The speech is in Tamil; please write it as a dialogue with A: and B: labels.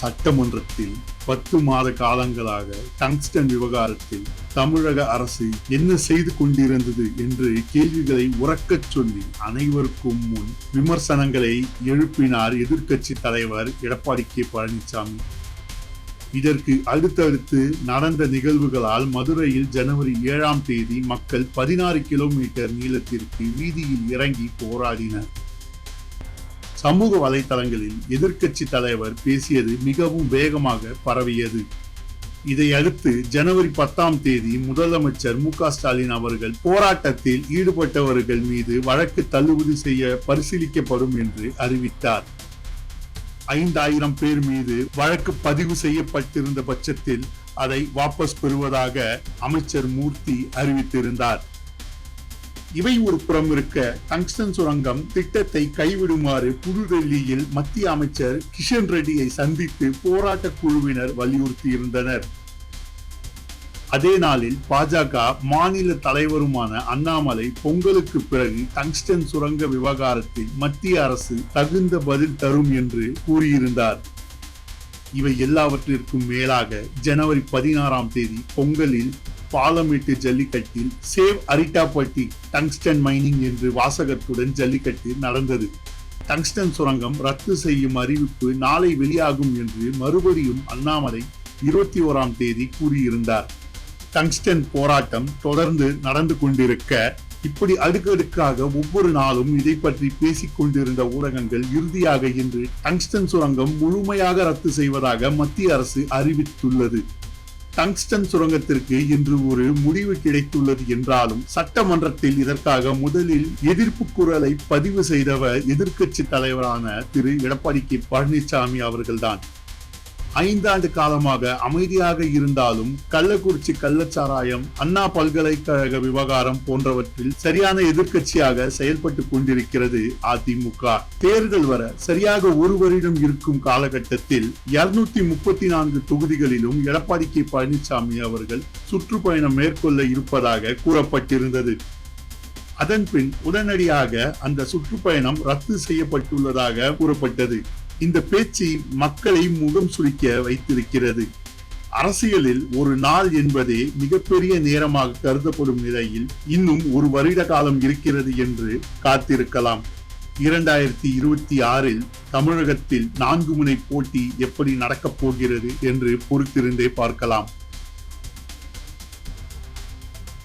A: சட்டமன்றத்தில் பத்து மாத காலங்களாக டங்ஸ்டன் விவகாரத்தில் தமிழக அரசு என்ன செய்து கொண்டிருந்தது என்று கேள்விகளை உறக்கச் சொல்லி அனைவருக்கும் முன் விமர்சனங்களை எழுப்பினார் எதிர்க்கட்சி தலைவர் எடப்பாடி கே பழனிசாமி. இதற்கு அடுத்தடுத்து நடந்த நிகழ்வுகளால் மதுரையில் ஜனவரி ஏழாம் தேதி மக்கள் பதினாறு கிலோமீட்டர் நீளத்திற்கு வீதியில் இறங்கி போராடினர். சமூக வலைதளங்களில் எதிர்க்கட்சி தலைவர் பேசியது மிகவும் வேகமாக பரவியது. இதையடுத்து ஜனவரி பத்தாம் தேதி முதலமைச்சர் மு க ஸ்டாலின் அவர்கள் போராட்டத்தில் ஈடுபட்டவர்கள் மீது வழக்கு தள்ளுபடி செய்ய பரிசீலிக்கப்படும் என்று அறிவித்தார். ஐந்தாயிரம் பேர் மீது வழக்கு பதிவு செய்யப்பட்டிருந்த பட்சத்தில் அதை வாபஸ் பெறுவதாக அமைச்சர் மூர்த்தி அறிவித்திருந்தார். இவை ஒரு புறம் இருக்க டங்ஸ்டன் சுரங்கம் திட்டத்தை கைவிடுமாறு புதுடெல்லியில் மத்திய அமைச்சர் கிஷன் ரெட்டியை சந்தித்து போராட்ட குழுவினர் வலியுறுத்தியிருந்தனர். அதே நாளில் பாஜக மாநில தலைவருமான அண்ணாமலை பொங்கலுக்கு பிறகு டங்ஸ்டன் சுரங்க விவகாரத்தில் மத்திய அரசு தகுந்த பதில் தரும் என்று கூறியிருந்தார். இவை எல்லாவற்றிற்கும் மேலாக ஜனவரி பதினாறாம் தேதி பொங்கலில் பாலமேட்டு ஜல்லிக்கட்டில் சேவ் அரிட்டாப்பட்டி டங்ஸ்டன் மைனிங் என்று வாசகத்துடன் ஜல்லிக்கட்டு நடந்தது. டங்ஸ்டன் சுரங்கம் ரத்து செய்யும் அறிவிப்பு நாளை வெளியாகும் என்று மறுபடியும் அண்ணாமலை இருபத்தி ஓராம் தேதி கூறியிருந்தார். டங்ஸ்டன் போராட்டம் தொடர்ந்து நடந்து கொண்டிருக்க இப்படி அடுக்கடுக்காக ஒவ்வொரு நாளும் இதை பற்றி பேசிக் கொண்டிருந்த ஊடகங்கள் இறுதியாக இன்று டங்ஸ்டன் சுரங்கம் முழுமையாக ரத்து செய்வதாக மத்திய அரசு அறிவித்துள்ளது. டங்ஸ்டன் சுரங்கத்திற்கு இன்று ஒரு முடிவு கிடைத்துள்ளது என்றாலும் சட்டமன்றத்தில் இதற்காக முதலில் எதிர்ப்பு குரலை பதிவு செய்தவர் எதிர்க்கட்சி தலைவரான திரு எடப்பாடி கே பழனிசாமி அவர்கள்தான். ஐந்தாண்டு காலமாக அமைதியாக இருந்தாலும் கள்ளக்குறிச்சி கள்ளச்சாராயம் அண்ணா பல்கலைக்கழக விவகாரம் போன்றவற்றில் சரியான எதிர்க்கட்சியாக செயல்பட்டு கொண்டிருக்கிறது அதிமுக. தேர்தல் வர சரியாக ஒரு வருடம் இருக்கும் காலகட்டத்தில் இருநூத்தி முப்பத்தி நான்கு தொகுதிகளிலும் எடப்பாடி கே பழனிசாமி அவர்கள் சுற்றுப்பயணம் மேற்கொள்ள இருப்பதாக கூறப்பட்டிருந்தது. அதன்பின் உடனடியாக அந்த சுற்றுப்பயணம் ரத்து செய்யப்பட்டுள்ளதாக கூறப்பட்டது. இந்த பேச்சு மக்களை முகம் சுழிக்க வைத்திருக்கிறது. அரசியலில் ஒரு நாள் என்பதே மிகப்பெரிய நேரமாக கருதப்படும் நிலையில் இன்னும் ஒரு வருட காலம் இருக்கிறது என்று காத்திருக்கலாம். இரண்டாயிரத்தி இருபத்தி ஆறில் தமிழகத்தில் நான்கு முனை போட்டி எப்படி நடக்கப் போகிறது என்று பொறுத்திருந்தே பார்க்கலாம்.